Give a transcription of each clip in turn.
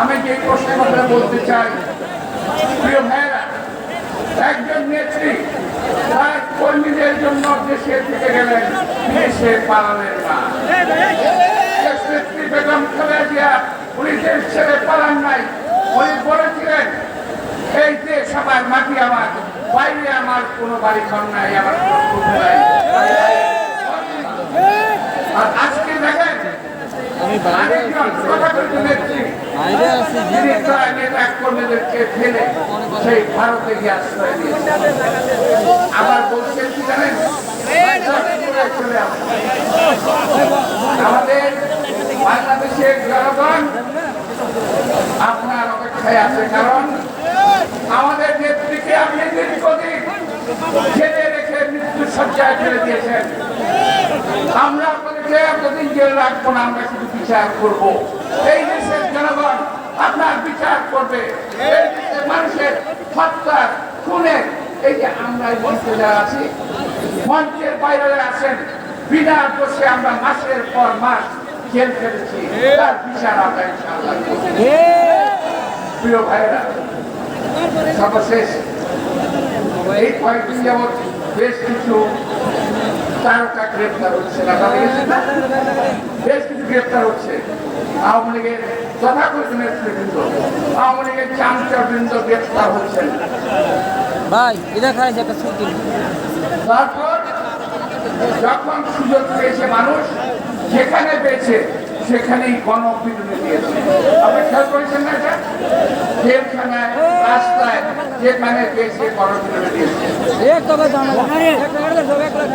আমি যে প্রশ্নের কথা বলতে চাই একজন নেত্রী তার কর্মীদের জন্য দেশে থেকে গেলেন দেশে পালালেন না দেশ ছেড়ে পালান নাই উনি বলেছিলেন এই দেশ আমার মাটি আমার। বাইরে আমার কোনো বাড়ি ঘর নাই আমার আর আজকে দেখেন তার নেতা কর্মীদেরকে ফেলে সেই ভারতে গিয়ে আশ্রয় বলছেন আমাদের বাংলাদেশের আপনার অপেক্ষায় আছে, কারণ আমাদের নেত্রীকে আপনি দীর্ঘদিন জেলে রেখে মৃত্যু সজ্জায় ফেলে দিয়েছেন। আমরা আপনাদেরকে এতদিন জেলে রাখব না আমরা শুধু বিচার করব। এই দেশের জনগণ আপনার বিচার করবে। এই দেশের মানুষের হত্যার খুনের এই যে আমরা মঞ্চে যারা আছি মঞ্চের বাইরে যারা আছেন বিনা দোষে আমরা মাসের পর মাস জেল তার বিচার আমরা ইনশাআল্লাহ প্রিয় ভাইরা সর্বশেষ এই কয়েকদিন যাবৎ বেশ কিছু তারকা গ্রেপ্তার হচ্ছে না? বেশ কিছু গ্রেপ্তার হচ্ছে। আওয়ামী লীগের তথাকথিত নেতৃবৃন্দ আওয়ামী লীগের চামচাবৃন্দ গ্রেপ্তার হচ্ছেন। ভাই এটা খাইছে একটা তুলি তারপর যখন সুযোগ পেয়েছে মানুষ যেখানে পেয়েছে সেখানেই গণপিটুনি দিয়েছে। আপনি খেয়াল করেছেন না এটা? জেলখানায় রাস্তায় যেখানে দিয়েছে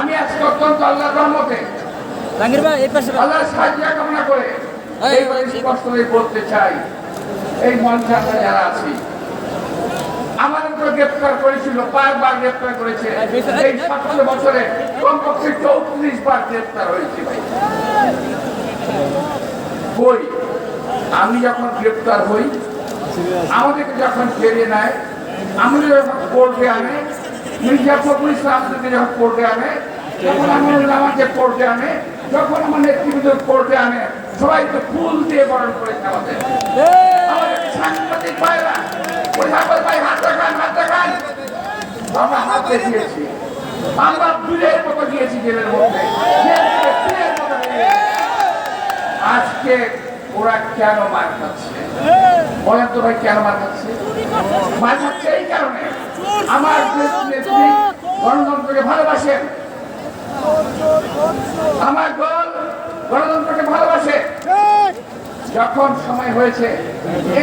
আমি আজকে অত্যন্ত আল্লাহর রহমতে জাঙ্গির ভাই এই পাশে আল্লাহর সাহায্য কামনা করে স্পষ্ট বলতে চাই এই মঞ্চে আমরা যারা আছি গ্রেপ্তার করেছিল পাঁচবার গ্রেপ্তার করেছে। এই বছরে কমপক্ষে চৌত্রিশ বার গ্রেপ্তার হয়েছে ভাই। কই আমি যখন গ্রেপ্তার হই আমাদেরকে যখন ফেরিয়ে নেয় আমাদের যখন কোর্টে আনে মির্জা ফখরুল ইসলামদেরকে যখন কোর্টে আনে, যখন আমাকে কোর্টে আনে, যখন আমার নেতৃবৃন্দ কোর্টে আনে সবাই তো ফুল দিয়ে বরণ করেছে আমাদের সাংবাদিক ভাইরা দেখিয়েছি। আজকে ওরা কেন মার খাচ্ছে? এই কারণে। আমার আমার ভালোবাসে। যখন সময় হয়েছে,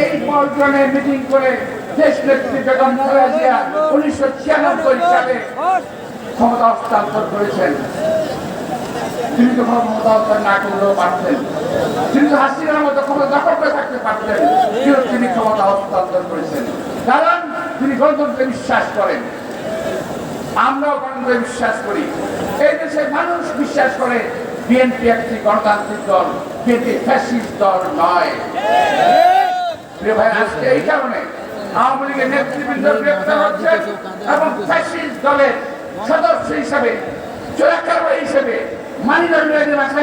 এই পর্যনে মিটিং করে দেশ নেত্রী বেগম উনিশশো ছিয়ানব্বই সালে ক্ষমতা হস্তান্তর করেছেন। তিনি কোনো ক্ষমতা হস্তান্তর না করলেও পারতেন। তিনি তো হাসিনার মতো ক্ষমতা দখল থাকতে পারতেন কিন্তু তিনি ক্ষমতা হস্তান্তর করেছেন। কারণ তিনি গণতন্ত্রে বিশ্বাস করেন। আমরাও গণতন্ত্রে বিশ্বাস করি। এই দেশের মানুষ বিশ্বাস করে বিএনপি একটি গণতান্ত্রিক দল, বিএনপি ফ্যাসিস্ট দল নয়। ভাই, আজকে এই কারণে আওয়ামী লীগের নেতৃবৃন্দ গ্রেপ্তার হচ্ছে এবং ফ্যাসিস্ট দলের সদস্য হিসেবে চোরাকারবাই হিসেবে মানি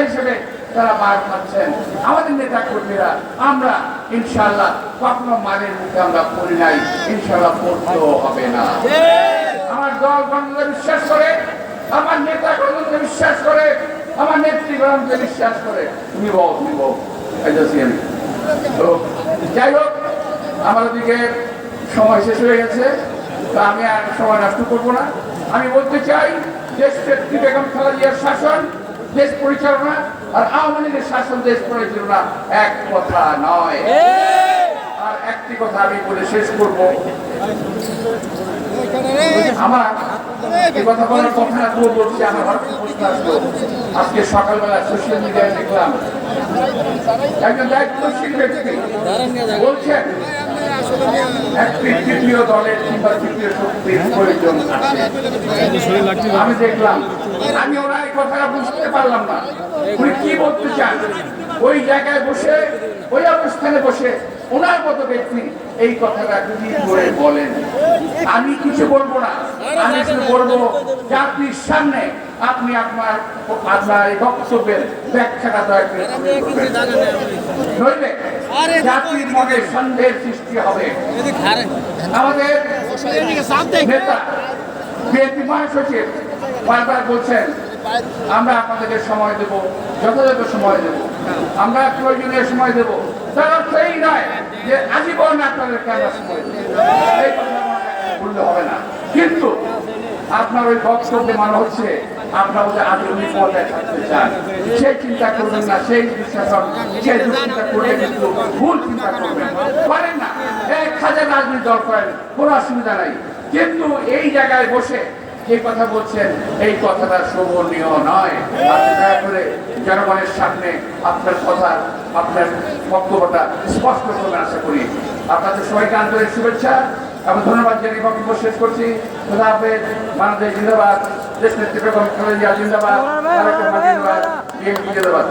হিসেবে তারা মার খাচ্ছেন। আমাদের নেতা কর্মীরা, আমরা ইনশাল্লাহ কখনো মানের মুখে আমরা পড়ি নাই। ইনশাল্লাহ পড়তেও হবে না। আমার দল গণতন্ত্রে বিশ্বাস করে, আমার নেতা গণতন্ত্রে বিশ্বাস করে, আমার নেত্রী বিশ্বাস করে। আমি তো যাই হোক আমার ওদিকে সময় শেষ হয়ে গেছে। তো আমি আর সময় নষ্ট করব না। আমি বলতে চাই দেশ বেগম খালেদা জিয়ার শাসন দেশ পরিচালনা আর আওয়ামী লীগের শাসন দেশ পরিচালনা এক কথা নয়। আর একটি কথা আমি বলে শেষ করব। আমার কথা বলার কথা তবুও বলছি আমার আজকে সকালবেলা সোশ্যাল মিডিয়ায় দেখলাম একজন দায়িত্বশীল ব্যক্তি বলছেন একটি তৃতীয় দলের কিংবা তৃতীয় শক্তির প্রয়োজন আমি দেখলাম আমি ওনার এই কথাটা বুঝতে পারলাম না। উনি কি বলতে চান? ওই জায়গায় বসে ওই অবস্থানে বসে ওনার মতো ব্যক্তি এই কথাটা কি করে বলেন। আমি কিছু বলব না। আমি শুধু বলব জাতির সামনে আপনি আপনার আপনার এই বক্তব্যের ব্যাখ্যাটা দয়া করে। নইলে জাতির মনে সন্দেহের সৃষ্টি হবে। আমাদের নেতা বিএনপি মহাসচিব বারবার বলছেন, আমরা আপনাদেরকে সময় দেব, যথাযথ সময় দেব। আমরা প্রয়োজনীয় সময় দেব। তার এই নয় যে আজীবন আপনাদেরকে আমরা সময় দেব। বললে হবে না। কিন্তু আপনার ওই বক্তব্যে মনে হচ্ছে, আপনারা ওদের আধুনিক পর্যায়ে থাকতে চান। সেই চিন্তা করবেন না, সেই দুঃশাসন সেই দুশ্চিন্তা করলে কিন্তু ভুল চিন্তা করবেন করেন না, এক হাজার রাজনীতি দল করেন, কোনো অসুবিধা নাই। কিন্তু এই জায়গায় বসে যে কথা বলছেন, এই কথাটা শোভনীয় নয়। আপনি দয়া করে জনগণের সামনে আপনার কথা, আপনার বক্তব্যটা স্পষ্ট করবেন আশা করি। আপনাদের সবাইকে আন্তরিক শুভেচ্ছা এবং ধন্যবাদ জানিয়ে বক্তব্য শেষ করছি। খোদা হাফেজ, বাংলাদেশ জিন্দাবাদ দেশ জিয়া জিন্দাবাদ জিন্দাবাদ।